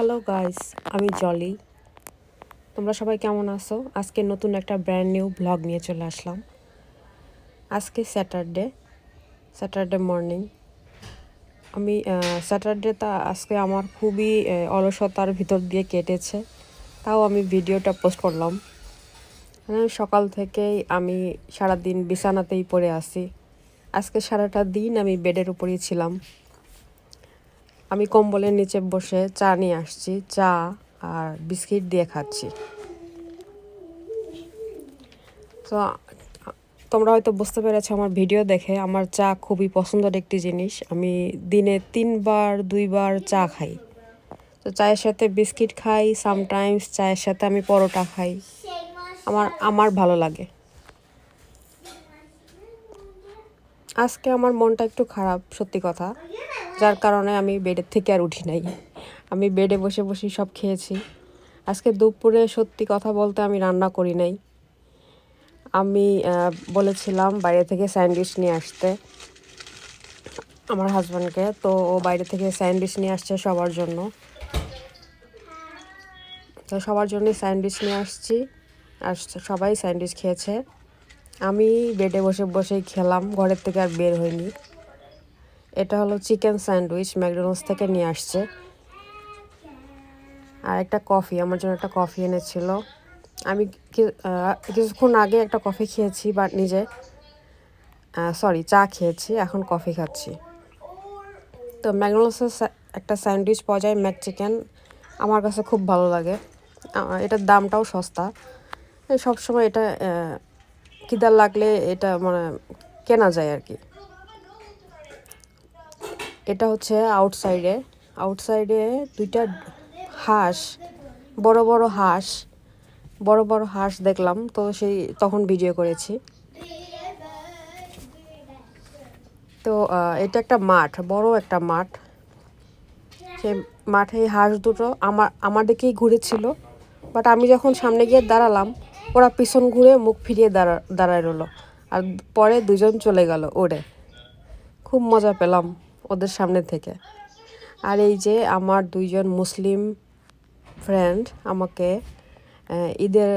Hello guys আমি জলি তোমরা সবাই কেমন আছো? আজকে নতুন একটা ব্র্যান্ড নিউ ব্লগ নিয়ে চলে আসলাম। আজকে স্যাটারডে স্যাটারডে মর্নিং আমি স্যাটারডেটা আজকে আমার খুবই অলসতার ভিতর দিয়ে কেটেছে। তাও আমি ভিডিওটা পোস্ট করলাম। মানে সকাল থেকেই আমি সারাদিন বিছানাতেই পড়ে আছি। আজকে সারাটা দিন আমি বেডের উপরেই ছিলাম। আমি কম্বলের নিচে বসে চা নিয়ে আসছি, চা আর বিস্কিট দিয়ে খাচ্ছি। তো, তোমরা হয়তো বুঝতে পেরেছ আমার ভিডিও দেখে, আমার চা খুবই পছন্দের একটি জিনিস। আমি দিনে তিনবার, দুইবার চা খাই। তো চায়ের সাথে বিস্কিট খাই সামটাইমস চায়ের সাথে আমি পরোটা খাই। আমার আমার ভালো লাগে। আজকে আমার মনটা একটু খারাপ, সত্যি কথা। যার কারণে আমি বেডের থেকে আর উঠি নাই। আমি বেডে বসে বসে সব খেয়েছি। আজকে দুপুরে সত্যি কথা বলতে আমি রান্না করি নাই। আমি বলেছিলাম বাইরে থেকে স্যান্ডউইচ নিয়ে আসতে আমার হাজব্যান্ডকে। তো ও বাইরে থেকে স্যান্ডউইচ নিয়ে আসছে সবার জন্য। তো সবার জন্যই স্যান্ডউইচ নিয়ে আসছি। আর সবাই স্যান্ডউইচ খেয়েছে। আমি বেডে বসে বসেই খেলাম। ঘরের থেকে আর বের হইনি। এটা হলো চিকেন স্যান্ডউইচ ম্যাকডোনাল্ডস থেকে নিয়ে আসছে। আর একটা কফি, আমার জন্য একটা কফি এনেছিল। আমি কিছুক্ষণ আগে একটা কফি খেয়েছি, বাট নিজে সরি চা খেয়েছি, এখন কফি খাচ্ছি। তো ম্যাকডোনাল্ডসের একটা স্যান্ডউইচ পাওয়া যায়, ম্যাক চিকেন। আমার কাছে খুব ভালো লাগে। এটার দামটাও সস্তা। সবসময় এটা কিদার লাগলে এটা মানে কেনা যায় আর কি। এটা হচ্ছে আউটসাইডে আউটসাইডে দুইটা হাঁস, বড় বড় হাঁস, বড় বড় হাঁস দেখলাম, তো সেই তখন ভিডিও করেছি। তো এটা একটা মাঠ, বড় একটা মাঠ। সেই মাঠে হাঁস দুটো আমার আমার দিকেই ঘুরেছিল। বাট আমি যখন সামনে গিয়ে দাঁড়ালাম, ওরা পিছন ঘুরে মুখ ফিরিয়ে দাঁড়া, দাঁড়ায় রলো আর পরে দুজন চলে গেল ওরে। খুব মজা পেলাম। ওদের সামনে থেকে। আর এই যে আমার দুইজন মুসলিম ফ্রেন্ড আমাকে ঈদের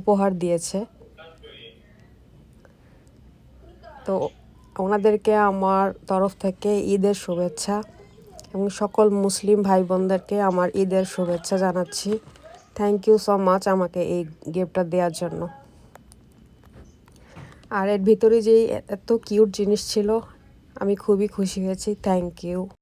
উপহার দিয়েছে। তো ওনাদেরকে আমার তরফ থেকে ঈদের শুভেচ্ছা এবং সকল মুসলিম ভাই বোনদেরকে আমার ঈদের শুভেচ্ছা জানাচ্ছি। থ্যাংক ইউ সো মাচ আমাকে এই গিফটটা দেওয়ার জন্য। আর এর ভিতরে যেই এত কিউট জিনিস ছিল আমি খুবই খুশি হয়েছি থ্যাংক ইউ